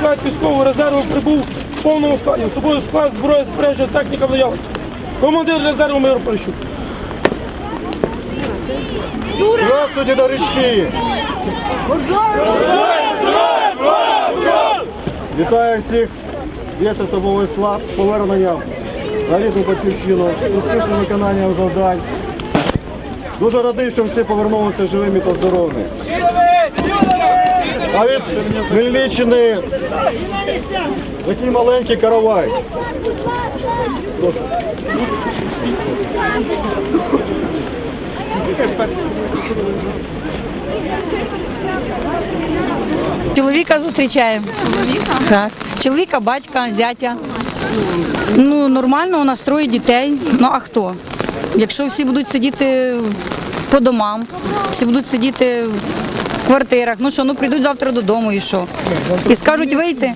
бригад військового резерву прибув в повному складі. Особовий склад зброї спорядження техніка в наявності. Командир резерву майор Поліщук. Здравствуйте, товариші! Вітаю всіх, весь особовий склад з поверненням на рідну батьківщину, з успішним виконанням завдань. Дуже радий, що всі повернулися живими та здоровими. А від Хмельниччини такий маленький каравай. Чоловіка зустрічаємо. Так. Чоловіка, батька, зятя. Ну, нормально, у нас троє дітей. Ну а хто? Якщо всі будуть сидіти по домам, всі будуть сидіти квартирах, ну що, ну прийдуть завтра додому і що? І скажуть вийти.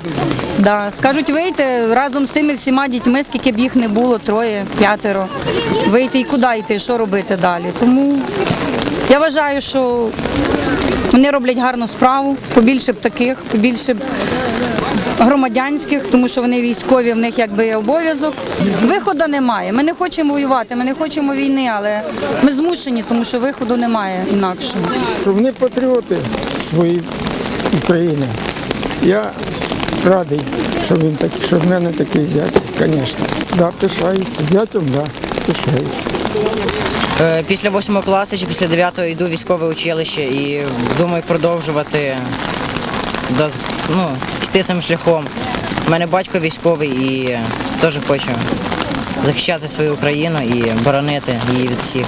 Да, скажуть вийти разом з тими всіма дітьми, скільки б їх не було, троє, п'ятеро. Вийти і куди йти, що робити далі. Тому я вважаю, що вони роблять гарну справу, побільше б таких, побільше б громадянських, тому що вони військові, в них якби є обов'язок. Виходу немає. Ми не хочемо воювати, ми не хочемо війни, але ми змушені, тому що виходу немає інакшого. Вони патріоти своєї України. Я радий, що він так, що в мене такий зять, звісно. Да, пишаюся. Зятем, да, пишаюся. Е, Після 8 класу чи після 9 йду в військове училище і думаю продовжувати до, ну, йти цим шляхом. У мене батько військовий і е, теж хочу захищати свою Україну і боронити її від всіх.